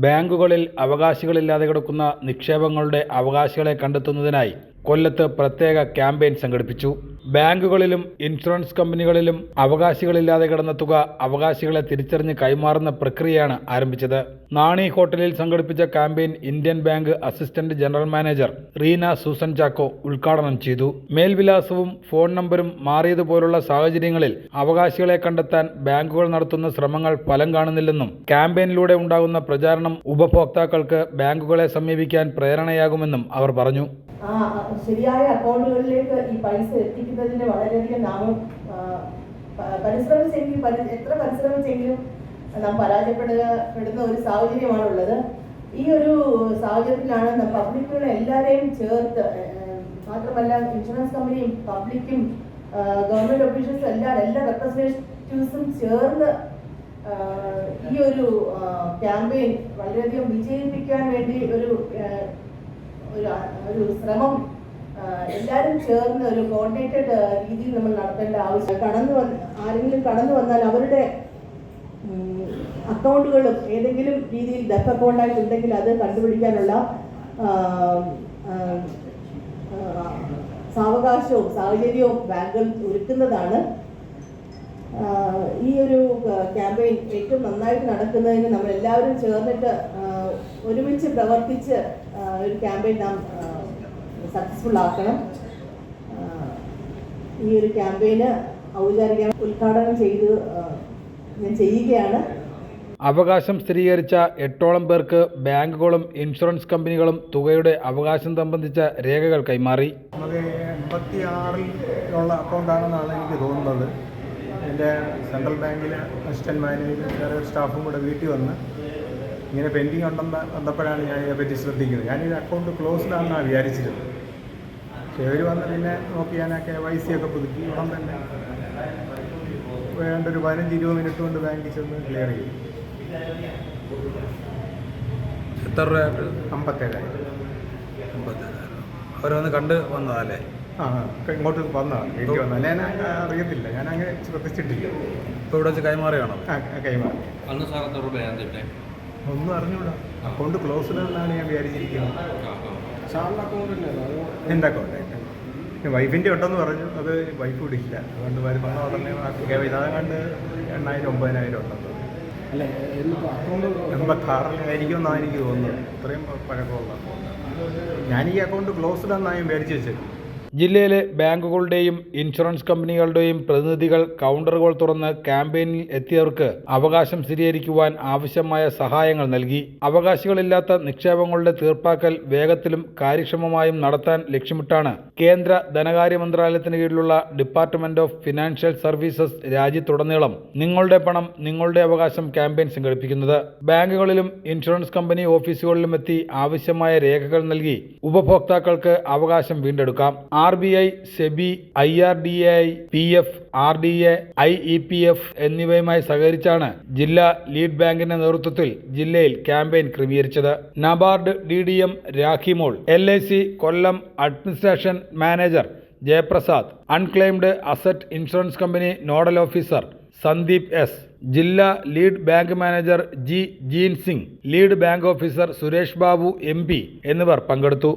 ബാങ്കുകളിൽ അവകാശികളില്ലാതെ കിടക്കുന്ന നിക്ഷേപങ്ങളുടെ അവകാശികളെ കണ്ടെത്തുന്നതിനായി കൊല്ലത്ത് പ്രത്യേക ക്യാമ്പയിൻ സംഘടിപ്പിച്ചു. ബാങ്കുകളിലും ഇൻഷുറൻസ് കമ്പനികളിലും അവകാശികളില്ലാതെ കിടന്ന തുക അവകാശികളെ തിരിച്ചറിഞ്ഞ് കൈമാറുന്ന പ്രക്രിയയാണ് ആരംഭിച്ചത്. നാണി ഹോട്ടലിൽ സംഘടിപ്പിച്ച campaign Indian bank assistant general manager Reena Susan Chacko ഉദ്ഘാടനം ചെയ്തു. മേൽവിലാസവും ഫോൺ നമ്പരും മാറിയതുപോലുള്ള സാഹചര്യങ്ങളിൽ അവകാശികളെ കണ്ടെത്താൻ ബാങ്കുകൾ നടത്തുന്ന ശ്രമങ്ങൾ ഫലം കാണുന്നില്ലെന്നും ക്യാമ്പയിനിലൂടെ ഉണ്ടാകുന്ന പ്രചാരണം ഉപഭോക്താക്കൾക്ക് ബാങ്കുകളെ സമീപിക്കാൻ പ്രേരണയാകുമെന്നും അവർ പറഞ്ഞു. ആ ശരിയായ അക്കൗണ്ടുകളിലേക്ക് ഈ പൈസ എത്തിക്കുന്നതിന് വളരെയധികം നാം ആ, പ- പരിശ്രമിച്ചെങ്കിൽ പരി- എത്ര പരിശ്രമിച്ചെങ്കിലും നാം പരാജയപ്പെടുക പെടുന്ന ഒരു സാഹചര്യമാണുള്ളത്. ഈ ഒരു സാഹചര്യത്തിലാണ് പബ്ലിക്കുകളെ എല്ലാവരെയും ചേർത്ത് മാത്രമല്ല ഇൻഷുറൻസ് കമ്പനിയും പബ്ലിക്കും ഗവൺമെന്റ് ഓഫീഷ്യൽസും എല്ലാ എല്ലാ റെപ്രസെന്റേറ്റീവ്സും ചേർന്ന് ഈ ഒരു ക്യാമ്പയിൻ വളരെയധികം വിജയിപ്പിക്കാൻ വേണ്ടി ഒരു ഒരു ഒരു ശ്രമം എല്ലാവരും ചേർന്ന് ഒരു കോർഡിനേറ്റഡ് രീതിയിൽ നമ്മൾ നടത്തേണ്ട ആവശ്യം കടന്നു വന്ന് ആരെങ്കിലും കടന്നു വന്നാൽ അവരുടെ അക്കൗണ്ടുകളും ഏതെങ്കിലും രീതിയിൽ ഡെഫ് അക്കൗണ്ടായിട്ട് ഉണ്ടെങ്കിൽ അത് കണ്ടുപിടിക്കാനുള്ള സാവകാശവും സാഹചര്യവും ബാങ്കുകൾ ഒരുക്കുന്നതാണ്. ഈ ഒരു ക്യാമ്പയിൻ ഏറ്റവും നന്നായിട്ട് നടക്കുന്നതിന് നമ്മൾ എല്ലാവരും ചേർന്നിട്ട് ഒരുമിച്ച് പ്രവർത്തിച്ച് ഒരു ക്യാമ്പയിൻ നാം സക്സസ്ഫുൾ ആക്കണം. ഈ ഒരു ക്യാമ്പയിന് ഔപചാരിക ഉദ്ഘാടനം ചെയ്ത് ഞാൻ ചെയ്യുകയാണ്. അവകാശം സ്ഥിരീകരിച്ച എട്ടോളം പേർക്ക് ബാങ്കുകളും ഇൻഷുറൻസ് കമ്പനികളും തുകയുടെ അവകാശം സംബന്ധിച്ച രേഖകൾ കൈമാറി. നമുക്ക് എൺപത്തി ആറിലുള്ള അക്കൗണ്ടാണെന്നാണ് എനിക്ക് തോന്നുന്നത്. എന്റെ സെൻട്രൽ ബാങ്കിലെ അസിസ്റ്റന്റ് മാനേജർ വേറെ സ്റ്റാഫും കൂടെ വീട്ടിൽ വന്ന് ഇങ്ങനെ പെൻഡിങ് ഉണ്ടെന്ന് വന്നപ്പോഴാണ് ഞാൻ ഇതിനെപ്പറ്റി ശ്രദ്ധിക്കുന്നത്. ഞാൻ ഈ അക്കൗണ്ട് ക്ലോസ്ഡ് ആണെന്നാണ് വിചാരിച്ചിരുന്നത്. പക്ഷേ ഇവർ വന്ന് പിന്നെ നോക്കി ഞാൻ കെ വൈ സി ഒക്കെ പുതുക്കി. ഉടൻ തന്നെ വേണ്ട ഒരു പതിനഞ്ച് ഇരുപത് മിനിറ്റ് കൊണ്ട് ബാങ്കിൽ ചെന്ന് ക്ലിയർ ചെയ്തു. എത്ര രൂപ അമ്പത്തേഴായിരം. അവരൊന്ന് കണ്ട് വന്നതല്ലേ? ആ ആ, ഇങ്ങോട്ട് വന്നതാണ് വീട്ടിൽ വന്നാൽ ഞാൻ അറിയത്തില്ല. ഞാൻ അങ്ങനെ ശ്രദ്ധിച്ചിട്ടില്ല. ഇപ്പോൾ ഇവിടെ വെച്ച് കൈമാറുകയാണോ ആ കൈമാറി. അന്ന് സാർ എത്ര രൂപ ഞാൻ തിട്ടെ ഒന്നും അറിഞ്ഞൂടാ. അക്കൗണ്ട് ക്ലോസ് എന്നാണ് ഞാൻ വിചാരിച്ചിരിക്കുന്നത്. എന്റെ അക്കൗണ്ട് വൈഫിന്റെ ഉണ്ടെന്ന് പറഞ്ഞു. അത് വൈഫ് ഇവിടെ ഇല്ല അതുകൊണ്ട് വരും വന്ന ഉടനെ ഇതാ കണ്ട് എണ്ണായിരം ഒമ്പതിനായിരം ഉണ്ടെന്ന് എൺപത്താറിലായിരിക്കും എന്നാണ് എനിക്ക് തോന്നുന്നത്. ഇത്രയും പഴക്കമുള്ള അക്കൗണ്ട് ഞാൻ ഈ അക്കൗണ്ട് ക്ലോസ്ഡ് എന്നാണ് ഞാൻ മേടിച്ച് വെച്ചത്. ജില്ലയിലെ ബാങ്കുകളുടെയും ഇൻഷുറൻസ് കമ്പനികളുടെയും പ്രതിനിധികൾ കൗണ്ടറുകൾ തുറന്ന് ക്യാമ്പയിനിൽ എത്തിയവർക്ക് അവകാശം സ്ഥിരീകരിക്കുവാൻ ആവശ്യമായ സഹായങ്ങൾ നൽകി. അവകാശികളില്ലാത്ത നിക്ഷേപങ്ങളുടെ തീർപ്പാക്കൽ വേഗത്തിലും കാര്യക്ഷമമായും നടത്താൻ ലക്ഷ്യമിട്ടാണ് കേന്ദ്ര ധനകാര്യ മന്ത്രാലയത്തിന് കീഴിലുള്ള ഡിപ്പാർട്ട്മെന്റ് ഓഫ് ഫിനാൻഷ്യൽ സർവീസസ് രാജ്യത്തുടനീളം നിങ്ങളുടെ പണം നിങ്ങളുടെ അവകാശം ക്യാമ്പയിൻ സംഘടിപ്പിക്കുന്നത്. ബാങ്കുകളിലും ഇൻഷുറൻസ് കമ്പനി ഓഫീസുകളിലും എത്തി ആവശ്യമായ രേഖകൾ നൽകി ഉപഭോക്താക്കൾക്ക് അവകാശം വീണ്ടെടുക്കാം. R B I SEBI I R D A P F R D A I E P F എന്നിവയുമായി സഹകരിച്ചാണ് ജില്ലാ ലീഡ് ബാങ്കിന്റെ നേതൃത്വത്തിൽ ജില്ലയിൽ campaign ക്രമീകരിച്ചത്. NABARD D D M Rakhimol L I C Kollam administration manager Jayaprasad unclaimed asset insurance company nodal officer Sandeep S ജില്ലാ lead bank manager G Jeen Singh lead bank officer Suresh Babu M എന്നിവർ പങ്കെടുത്തു.